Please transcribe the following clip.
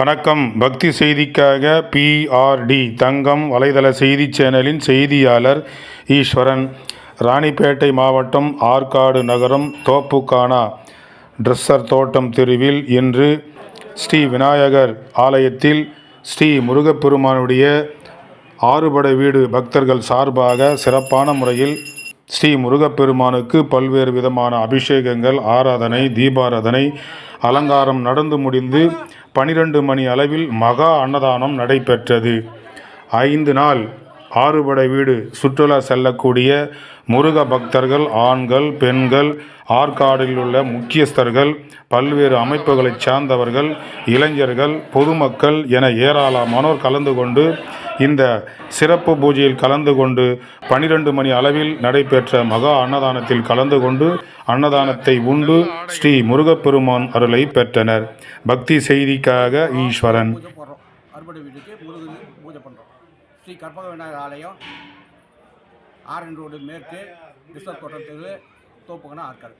வணக்கம். பக்தி செய்திக்காக பிஆர்டி தங்கம் வலைதள செய்தி சேனலின் செய்தியாளர் ஈஸ்வரன். ராணிப்பேட்டை மாவட்டம் ஆற்காடு நகரம் தோப்புக்கானா ட்ரெஸ்ஸர் தோட்டம் தெருவில் இன்று ஸ்ரீ விநாயகர் ஆலயத்தில் ஸ்ரீ முருகப்பெருமானுடைய ஆறுபடை வீடு பக்தர்கள் சார்பாக சிறப்பான முறையில் ஸ்ரீ முருகப்பெருமானுக்கு பல்வேறு விதமான அபிஷேகங்கள் ஆராதனை தீபாராதனை அலங்காரம் நடந்து முடிந்து பனிரெண்டு மணி அளவில் மகா அன்னதானம் நடைபெற்றது. ஐந்து நாள் ஆறுபடை வீடு சுற்றுலா செல்லக்கூடிய முருக பக்தர்கள் ஆண்கள் பெண்கள் ஆற்காடில் உள்ள முக்கியஸ்தர்கள் பல்வேறு அமைப்புகளைச் சார்ந்தவர்கள் இளைஞர்கள் பொதுமக்கள் என ஏராளமானோர் கலந்து கொண்டு இந்த சிறப்பு பூஜையில் கலந்து கொண்டு பனிரெண்டு மணி அளவில் நடைபெற்ற மகா அன்னதானத்தில் கலந்து கொண்டு அன்னதானத்தை உண்டு ஸ்ரீ முருகப்பெருமான் அருளை பெற்றனர். பக்தி செய்திக்காக ஈஸ்வரன். அறுபடை வீட்டுக்கு பூஜை பண்ணுறோம் ஸ்ரீ கற்பக விநாயகர் ஆலயம் ஆர்என் ரோடு மேற்கு ரிசர்வ் கோட்டத்தில் தோப்புக்கணும் தோப்புக்கணா ஆற்காடு.